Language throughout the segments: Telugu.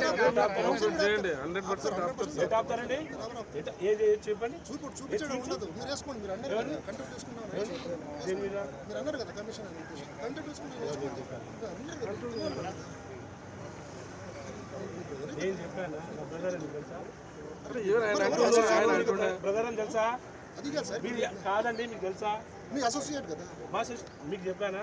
చేయండి హండ్రెడ్ పర్సెంట్ ఆపుతారు సార్ ఎటు ఆపుతారండి ఎటు- ఏది ఏది చెప్పండి చూపు చూపించడం ఉండదు మీరు వేసుకోండి మీరు అన్నారు కదా కంటెంట్ వేసుకున్నాను దేని మీద మీరు అన్నారు కదా కమిషన్ అని కంటెంట్ వేసుకున్నాను వేసుకోండి. అన్నారు కదా. నేను చెప్పాను నా బ్రదర్ అని తెలుసా అంటే ఎవరు ఆయన అంటున్నారు, ఆయన అంటున్నా బ్రదర్ అని తెలుసా అది కాదు సార్ మీరు కాదండి మీకు తెలుసా మీ అసోసియేట్ కదా మా సిస్ మీకు చెప్పానా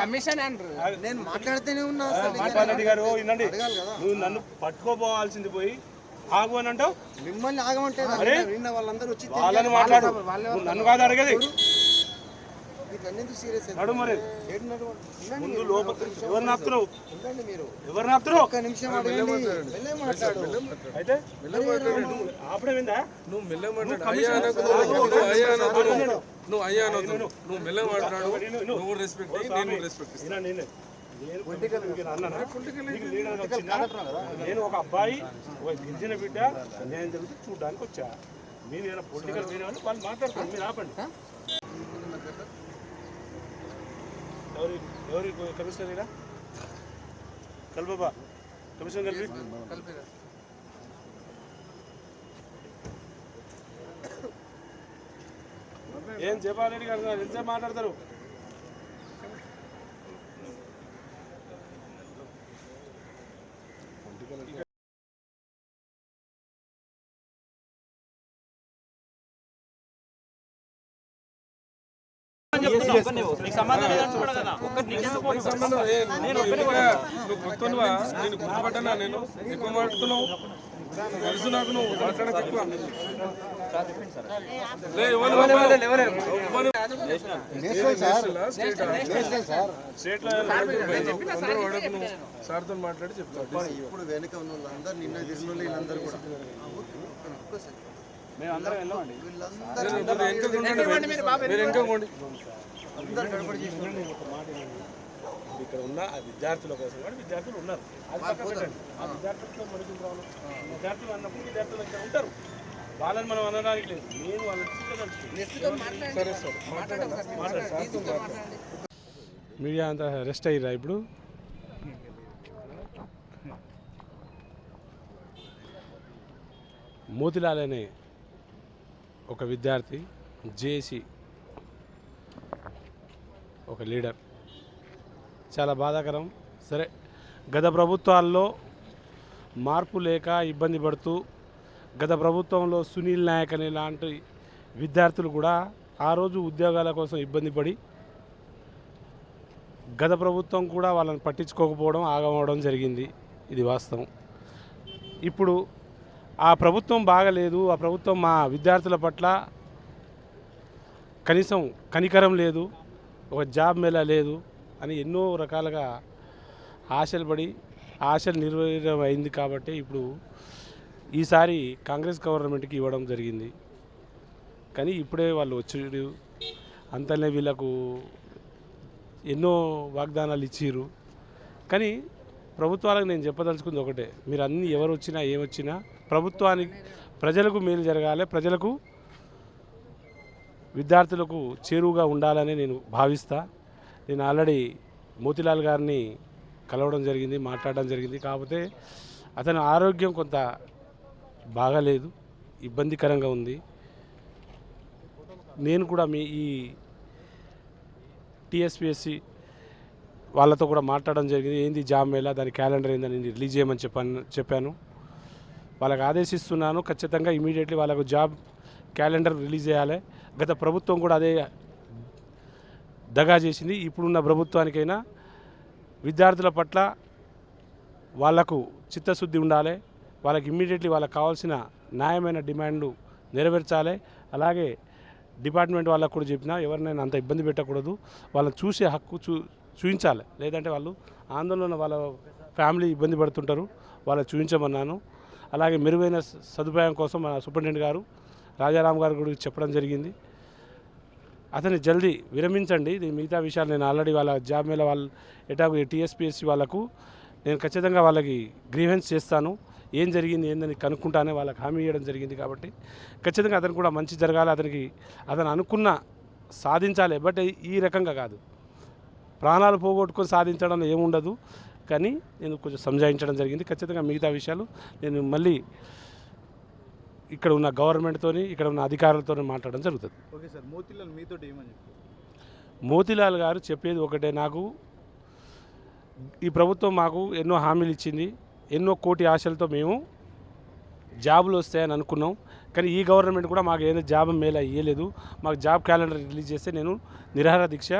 కమిషన్ నేను మాట్లాడితేనే ఉన్నా మాట్లాడండి గారు వినండి నువ్వు నన్ను పట్టుకోపోవాల్సింది పోయి ఆగు అని అంటావు మిమ్మల్ని ఆగమంటే వాళ్ళందరూ వచ్చి వాళ్ళని మాట్లాడు నన్ను కాదు అడిగేది. నడు మరి. ముందు లోపల ఎవరిని ఆపుతున్నావు? ఉండండి మీరు. ఎవరిని ఆపుతున్నావు? ఒక్క నిమిషం అడగండి. వెళ్ళే మాట్లాడు. అయితే? నువ్వు ఆపడం ఏందా? నువ్వు అయ్యా నువ్వు అయ్యా అనకు నువ్వు రెస్పెక్ట్ నేను రెస్పెక్ట్. నేను? నేను ఒక అబ్బాయి ఒక గిరిజన బిడ్డ అన్యాయం జరిగితే చూడడానికి వచ్చా. మీరు ఏమైనా పొలిటికల్ వాళ్ళు వాళ్ళు మాట్లాడుకోండి మీరు ఆపండి. ఎవరి? కమిషనర్ ఇలా కల్బాబా కమిషన్ కలిపి ఏం చెప్పాలని గారు ఎంత మాట్లాడతారు? నేను గుర్తుపట్టనా నేను ఎక్కువ మాట్లాడుతున్నావు తెలుసు నాకు నువ్వు? మాట్లాడక ఎక్కువ సార్తో మాట్లాడి చెప్తావు ఇప్పుడు వెనుక ఉన్న వాళ్ళందరూ నిన్న తిరిగిన వీళ్ళందరూ కూడా. వెళ్ళామండి. మీరు ఇక్కడ ఉన్న ఆ విద్యార్థుల కోసం కూడా విద్యార్థులు ఉన్నారు. అది పక్కన పెట్టండి. ఆ విద్యార్థులతో మనకి రావాలి విద్యార్థులు అన్నప్పుడు విద్యార్థులు ఇక్కడ ఉంటారు. వాళ్ళని మనం అనడానికి లేదు. నేను వాళ్ళని చూడదలుచుకున్నాను సరే సార్. మీడియా అంతా రెస్ట్ అయ్యిరా ఇప్పుడు? మోతిలాల్ అనే ఒక విద్యార్థి జేసి ఒక లీడర్. చాలా బాధాకరం. సరే గత ప్రభుత్వాల్లో మార్పు లేక ఇబ్బంది పడుతూ గత ప్రభుత్వంలో సునీల్ నాయక్ అనే లాంటి విద్యార్థులు కూడా ఆ రోజు ఉద్యోగాల కోసం ఇబ్బంది పడి గత ప్రభుత్వం కూడా వాళ్ళని పట్టించుకోకపోవడం ఆగమవడం జరిగింది. ఇది వాస్తవం. ఇప్పుడు ఆ ప్రభుత్వం బాగలేదు ఆ ప్రభుత్వం మా విద్యార్థుల పట్ల కనీసం కనికరం లేదు ఒక జాబ్ మేళ లేదు అని ఎన్నో రకాలుగా ఆశలు పడి ఆశలు నిర్వీర్యం అయింది కాబట్టి ఇప్పుడు ఈసారి కాంగ్రెస్ గవర్నమెంట్కి ఇవ్వడం జరిగింది. కానీ ఇప్పుడే వాళ్ళు వచ్చి అంతనే వీళ్ళకు ఎన్నో వాగ్దానాలు ఇచ్చిరు కానీ ప్రభుత్వాలకు నేను చెప్పదలుచుకుంది ఒకటే మీరు అన్ని ఎవరు వచ్చినా ఏమొచ్చినా ప్రభుత్వానికి ప్రజలకు మేలు జరగాలి ప్రజలకు విద్యార్థులకు చేరువుగా ఉండాలని నేను భావిస్తా. నేను ఆల్రెడీ మోతిలాల్ గారిని కలవడం జరిగింది మాట్లాడడం జరిగింది. కాకపోతే అతని ఆరోగ్యం కొంత బాగాలేదు ఇబ్బందికరంగా ఉంది. నేను కూడా మీ ఈ టీఎస్పిఎస్సి వాళ్ళతో కూడా మాట్లాడడం జరిగింది. ఏంది జాబ్ ఎలా దాని క్యాలెండర్ ఏందని రిలీజ్ చేయమని చెప్పాను చెప్పాను. వాళ్ళకి ఆదేశిస్తున్నాను. ఖచ్చితంగా ఇమీడియట్లీ వాళ్ళకు జాబ్ క్యాలెండర్ రిలీజ్ చేయాలి. గత ప్రభుత్వం కూడా అదే దగా చేసింది. ఇప్పుడున్న ప్రభుత్వానికైనా విద్యార్థుల పట్ల వాళ్ళకు చిత్తశుద్ధి ఉండాలి. వాళ్ళకి ఇమ్మీడియట్లీ వాళ్ళకి కావాల్సిన న్యాయమైన డిమాండ్లు నెరవేర్చాలి. అలాగే డిపార్ట్మెంట్ వాళ్ళకు కూడా చెప్పినా ఎవరినైనా అంత ఇబ్బంది పెట్టకూడదు. వాళ్ళని చూసే హక్కు చూ చూపించాలి లేదంటే వాళ్ళు ఆందోళన వాళ్ళ ఫ్యామిలీ ఇబ్బంది పడుతుంటారు. వాళ్ళు చూపించమన్నాను అలాగే మెరుగైన సదుపాయం కోసం మన సూపరింటెండెంట్ గారు రాజారాం గారు కూడా చెప్పడం జరిగింది. అతన్ని జల్దీ విరమించండి. దీని మిగతా విషయాలు నేను ఆల్రెడీ వాళ్ళ జాబ్ మీద వాళ్ళ ఎటాకు టీఎస్పీఎస్సీ వాళ్ళకు నేను ఖచ్చితంగా వాళ్ళకి గ్రీవెన్స్ చేస్తాను. ఏం జరిగింది ఏందని కనుక్కుంటానే వాళ్ళకి హామీ ఇవ్వడం జరిగింది కాబట్టి ఖచ్చితంగా అతను కూడా మంచి జరగాలి. అతనికి అతను అనుకున్న సాధించాలి. బట్ ఈ రకంగా కాదు. ప్రాణాలు పోగొట్టుకొని సాధించడం ఏముండదు. కానీ నేను కొంచెం సంజాయించడం జరిగింది. ఖచ్చితంగా మిగతా విషయాలు నేను మళ్ళీ ఇక్కడ ఉన్న గవర్నమెంట్తోని ఇక్కడ ఉన్న అధికారులతో మాట్లాడడం జరుగుతుంది. ఓకే సార్ మోతిలాల్ మీతో ఏమని చెప్పారు మోతిలాల్ గారు చెప్పేది ఒకటే నాకు ఈ ప్రభుత్వం మాకు ఎన్నో హామీలు ఇచ్చింది ఎన్నో కోటి ఆశలతో మేము జాబులు వస్తాయని అనుకున్నాం. కానీ ఈ గవర్నమెంట్ కూడా మాకు ఏదో జాబ్ మేళ ఇవ్వలేదు మాకు జాబ్ క్యాలెండర్ రిలీజ్ చేస్తే నేను నిరాహార దీక్ష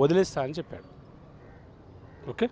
వదిలేస్తా అని చెప్పాడు. Okay.